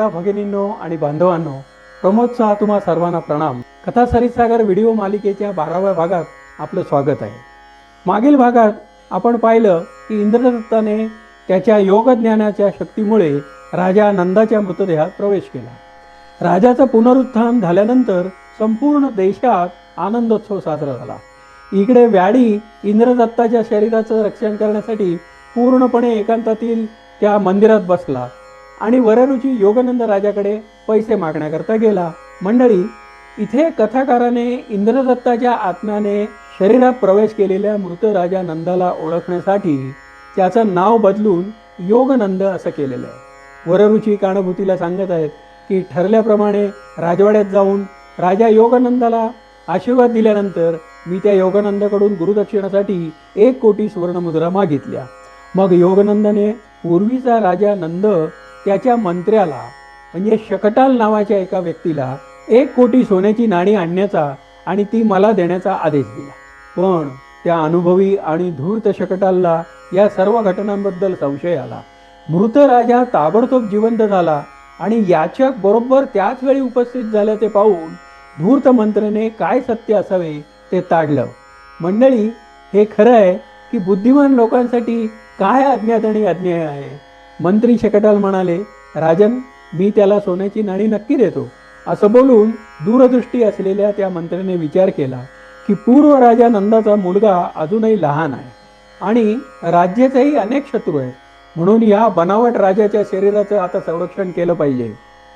माता भगिनींनो आणि बांधवांनो प्रमोदचा तुम्हा सर्वांना प्रणाम. कथा सरितसागर व्हिडिओ मालिकेच्या बाराव्या भागात आपलं स्वागत आहे. मागील भागात आपण पाहिलं की इंद्रदत्ताने त्याच्या योगज्ञानाच्या शक्तीमुळे राजा नंदाच्या मृतदेहात प्रवेश केला. राजाचं पुनरुत्थान झाल्यानंतर संपूर्ण देशात आनंदोत्सव साजरा झाला. इकडे व्याडी इंद्रदत्ताच्या शरीराचं रक्षण करण्यासाठी पूर्णपणे एकांतातील त्या मंदिरात बसला. आणि वररुची योगानंद राजाकडे पैसे मागण्याकरता गेला. मंडळी इथे कथाकाराने इंद्रदत्ताच्या आत्म्याने शरीरात प्रवेश केलेल्या मृत राजा नंदाला ओळखण्यासाठी त्याचं नाव बदलून योगनंद असं केलेलं आहे. वररुची कानुभूतीला सांगत आहेत की ठरल्याप्रमाणे राजवाड्यात जाऊन राजा योगानंदाला आशीर्वाद दिल्यानंतर मी त्या योगानंदाकडून गुरुदक्षिणासाठी एक कोटी सुवर्णमुद्रा मागितल्या. मग योगनंदाने पूर्वीचा राजा नंद त्याच्या मंत्र्याला म्हणजे शकटाल नावाच्या एका व्यक्तीला एक कोटी सोन्याची नाणी आणण्याचा आणि ती मला देण्याचा आदेश दिला. पण त्या अनुभवी आणि धूर्त शकटालला या सर्व घटनांबद्दल संशय आला. मृत राजा ताबडतोब जिवंत झाला आणि याचक बरोबर त्याच वेळी उपस्थित झाल्याचे पाहून धूर्त मंत्र्याने काय सत्य असावे ते ताडलं मंडळी हे खरं आहे की बुद्धिमान लोकांसाठी काय अज्ञात आणि अज्ञेय आहे? मंत्री शकटाल म्हणाले राजन मी त्याला सोन्याची नाणी नक्की देतो. असं बोलून दूरदृष्टी असलेल्या त्या मंत्र्याने विचार केला की पूर्व राजा नंदाचा मुलगा अजूनही लहान आहे आणि राज्याचेही अनेक शत्रू आहेत. म्हणून या बनावट राजाच्या शरीराचं आता संरक्षण केलं पाहिजे.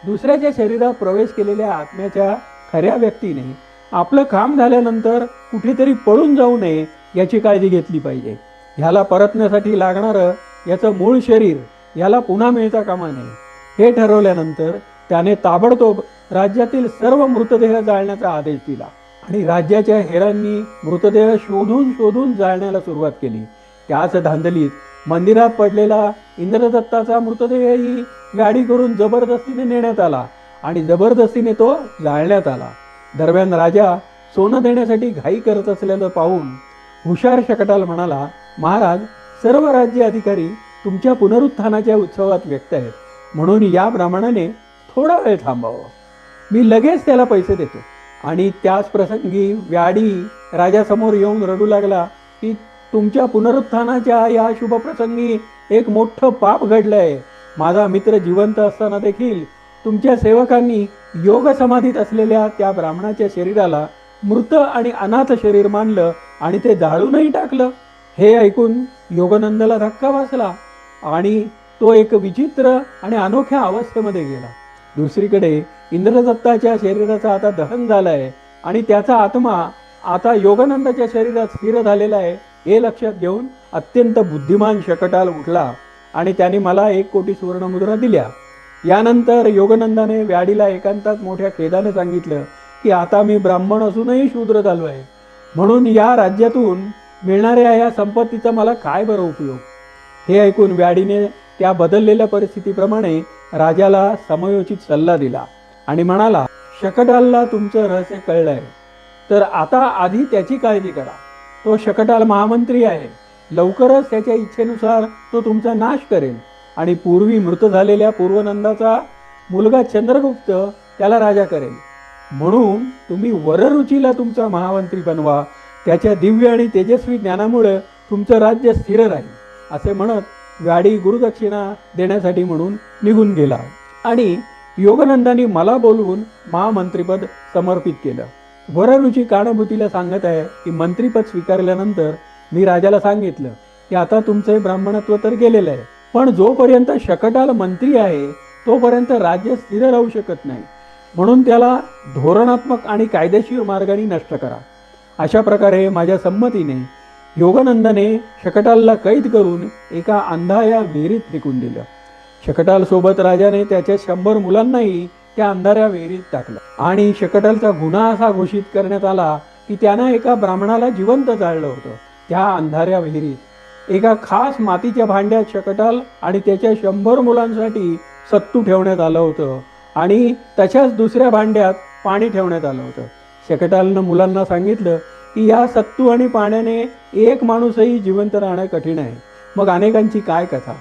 दुसऱ्याच्या शरीरात प्रवेश केलेल्या आत्म्याच्या खऱ्या व्यक्तीने आपलं काम झाल्यानंतर कुठेतरी पळून जाऊ नये याची काळजी घेतली पाहिजे. ह्याला परतण्यासाठी लागणारं याचं मूळ शरीर याला पुन्हा मिळता कामा नये. हे ठरवल्यानंतर त्याने ताबडतोब राज्यातील सर्व मृतदेह जाळण्याचा आदेश दिला आणि राज्याच्या हेरांनी मृतदेह शोधून शोधून जाळण्याला सुरुवात केली. त्याच धांदलीत मंदिरात पडलेला इंद्रदत्ताचा मृतदेहही गाडी करून जबरदस्तीने नेण्यात आला आणि जबरदस्तीने तो जाळण्यात आला. दरम्यान राजा सोनं देण्यासाठी घाई करत असल्याचं पाहून हुशार शकटाल म्हणाला महाराज सर्व राज्य अधिकारी तुमच्या पुनरुत्थानाच्या उत्सवात व्यक्त आहेत. म्हणून या ब्राह्मणाने थोडा वेळ थांबावं. मी लगेच त्याला पैसे देतो. आणि त्याच प्रसंगी व्याडी राजासमोर येऊन रडू लागला की तुमच्या पुनरुत्थानाच्या या शुभप्रसंगी एक मोठं पाप घडलं आहे माझा मित्र जिवंत असताना देखील तुमच्या सेवकांनी योग समाधीत असलेल्या त्या ब्राह्मणाच्या शरीराला मृत आणि अनाथ शरीर मानलं आणि ते जाळूनही टाकलं. हे ऐकून योगनंदला धक्का बसला. आणि तो एक विचित्र आणि अनोख्या अवस्थेमध्ये गेला. दुसरीकडे इंद्रदत्ताच्या शरीराचं आता दहन झालंय आणि त्याचा आत्मा आता योगानंदाच्या शरीरात स्थिर झालेला आहे हे लक्षात घेऊन अत्यंत बुद्धिमान शकटाल उठला आणि त्याने मला एक कोटी सुवर्णमुद्रा दिल्या. यानंतर योगनंदाने व्याडीला एकांतात मोठ्या खेदाने सांगितलं की आता मी ब्राह्मण असूनही शूद्र झालो आहे म्हणून या राज्यातून मिळणाऱ्या या संपत्तीचा मला काय बरं उपयोग? हे ऐकून व्याडीने त्या बदललेल्या परिस्थितीप्रमाणे राजाला समयोचित सल्ला दिला आणि म्हणाला शकटालला तुमचं रहस्य कळलंय. तर आता आधी त्याची काळजी करा. तो शकटाल महामंत्री आहे. लवकरच त्याच्या इच्छेनुसार तो तुमचा नाश करेल. आणि पूर्वी मृत झालेल्या पूर्वनंदाचा मुलगा चंद्रगुप्त त्याला राजा करेल. म्हणून तुम्ही वररुचीला तुमचा महामंत्री बनवा. त्याच्या दिव्य आणि तेजस्वी ज्ञानामुळे तुमचं राज्य स्थिर राहील. असे म्हणत गाडी गुरुदक्षिणा देण्यासाठी म्हणून निघून गेला. आणि योगनंदांनी मला बोलवून महामंत्रीपद समर्पित केलं. वररुची कानुभूतीला सांगत आहे की मंत्रीपद स्वीकारल्यानंतर मी राजाला सांगितलं की आता तुमचे ब्राह्मणत्व तर गेलेलं आहे पण जोपर्यंत शकटाल मंत्री आहे तोपर्यंत राज्य स्थिर राहू शकत नाही. म्हणून त्याला धोरणात्मक आणि कायदेशीर मार्गाने नष्ट करा. अशा प्रकारे माझ्या संमतीने योगानंदाने शकटालला कैद करून एका अंधाया विहिरीत फेकून दिलं. शकटाल सोबत राजाने त्याच्या शंभर मुलांनाही त्या अंधाऱ्या विहिरीत टाकलं. आणि शकटालचा गुन्हा असा घोषित करण्यात आला की त्यानं एका ब्राह्मणाला जिवंत जाळलं होतं. त्या अंधाऱ्या विहिरीत एका खास मातीच्या भांड्यात शकटाल आणि त्याच्या शंभर मुलांसाठी सत्तू ठेवण्यात आलं होतं आणि तशाच दुसऱ्या भांड्यात पाणी ठेवण्यात आलं होतं. शकटालनं मुलांना सांगितलं की या सत्तू आणि पाण्याने एक माणूसही जिवंत राहणं कठीण आहे. मग अनेकांची काय कथा?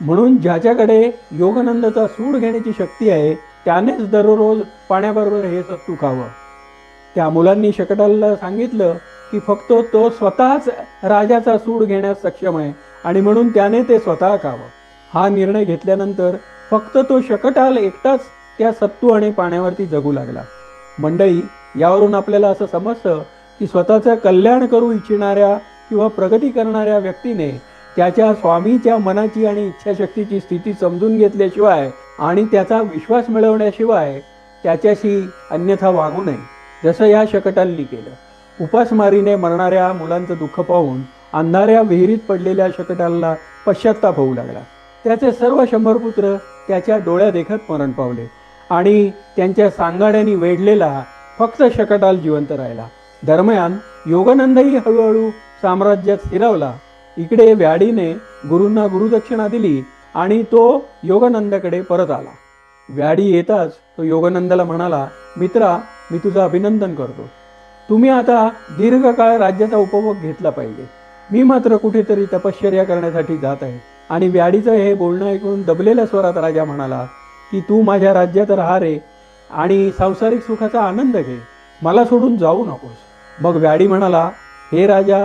म्हणून ज्याच्याकडे योगानंदाचा सूड घेण्याची शक्ती आहे त्यानेच दररोज पाण्याबरोबर हे सत्तू खावं. त्या मुलांनी शकटाला सांगितलं की फक्त तो स्वतःच राजाचा सूड घेण्यास सक्षम आहे आणि म्हणून त्याने ते स्वतः खावं. हा निर्णय घेतल्यानंतर फक्त तो शकटाल एकटाच त्या सत्तू आणि पाण्यावरती जगू लागला. मंडळी यावरून आपल्याला असं समजतं की स्वतःचं कल्याण करू इच्छिणाऱ्या किंवा प्रगती करणाऱ्या व्यक्तीने त्याच्या स्वामीच्या मनाची आणि इच्छाशक्तीची स्थिती समजून घेतल्याशिवाय आणि त्याचा विश्वास मिळवण्याशिवाय त्याच्याशी अन्यथा वागू नये जसं या शकटांनी केलं. उपासमारीने मरणाऱ्या मुलांचं दुःख पाहून अंधाऱ्या विहिरीत पडलेल्या शकटांना पश्चात्ताप होऊ लागला. त्याचे सर्व शंभर पुत्र त्याच्या डोळ्या देखत मरण पावले आणि त्यांच्या सांगाड्यांनी वेढलेला फक्त शकटाल जिवंत राहिला. दरम्यान योगानंदही हळूहळू साम्राज्यात स्थिरावला. इकडे व्याडीने गुरूंना गुरुदक्षिणा दिली आणि तो योगानंदाकडे परत आला. व्याडी येताच तो योगानंदाला म्हणाला मित्रा मी तुझं अभिनंदन करतो. तुम्ही आता दीर्घकाळ राज्याचा उपभोग घेतला पाहिजे. मी मात्र कुठेतरी तपश्चर्या करण्यासाठी जात आहे. आणि व्याडीचं हे बोलणं ऐकून दबलेल्या स्वरात राजा म्हणाला की तू माझ्या राज्यात राहा रे आणि सांसारिक सुखाचा आनंद घे. मला सोडून जाऊ नकोस. मग व्याडी म्हणाला हे राजा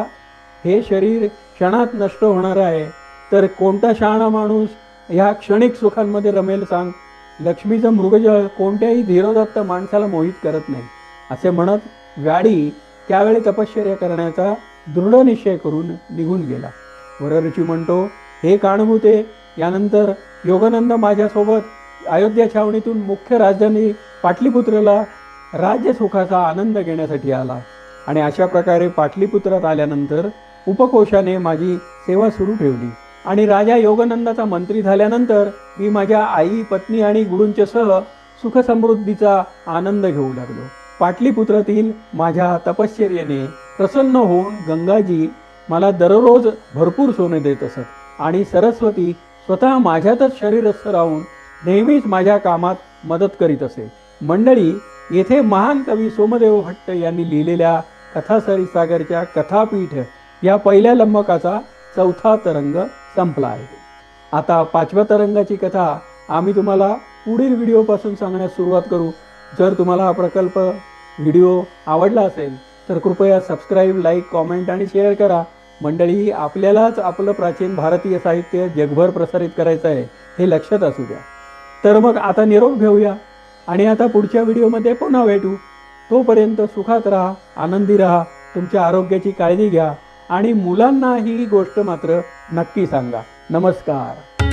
हे शरीर क्षणात नष्ट होणार आहे. तर कोणता शहाणा माणूस ह्या क्षणिक सुखांमध्ये रमेल सांग. लक्ष्मीचं मृगजळ कोणत्याही धीरोदत्त माणसाला मोहित करत नाही. असे म्हणत व्याडी त्यावेळी तपश्चर्या करण्याचा दृढ निश्चय करून निघून गेला. वररुची म्हणतो हे काणभूते यानंतर योगानंद माझ्यासोबत अयोध्या छावणीतून मुख्य राजधानी पाटलीपुत्रला राज्य सुखाचा आनंद घेण्यासाठी आला. आणि अशा प्रकारे पाटलीपुत्रात आल्यानंतर उपकोशाने माझी सेवा सुरू ठेवली. आणि राजा योगानंदाचा मंत्री झाल्यानंतर मी माझ्या आई पत्नी आणि गुरूंच्यासह सुखसमृद्धीचा आनंद घेऊ लागलो. पाटलीपुत्रातील माझ्या तपश्चर्येने प्रसन्न होऊन गंगाजी मला दररोज भरपूर सोने देत असत आणि सरस्वती स्वतः माझ्यातच शरीरस्थ राहून नेहमीच माझ्या कामात मदत करीत असे. मंडळी येथे महान कवी सोमदेव भट्ट यांनी लिहिलेल्या कथासरी सागरच्या कथापीठ या पहिल्या लंबकाचा चौथा तरंग संपला आहे. आता पाचव्या तरंगाची कथा आम्ही तुम्हाला पुढील व्हिडिओपासून सांगण्यास सुरुवात करू. जर तुम्हाला हा प्रकल्प व्हिडिओ आवडला असेल तर कृपया सबस्क्राईब लाईक कॉमेंट आणि शेअर करा. मंडळी आपल्यालाच आपलं प्राचीन भारतीय साहित्य जगभर प्रसारित करायचं आहे हे लक्षात असू द्या. तर मग आता निरोप घेऊया. आणि आता पुढच्या व्हिडिओमध्ये पुन्हा भेटू. तोपर्यंत सुखात राहा आनंदी राहा तुमच्या आरोग्याची काळजी घ्या आणि मुलांना ही गोष्ट मात्र नक्की सांगा. नमस्कार.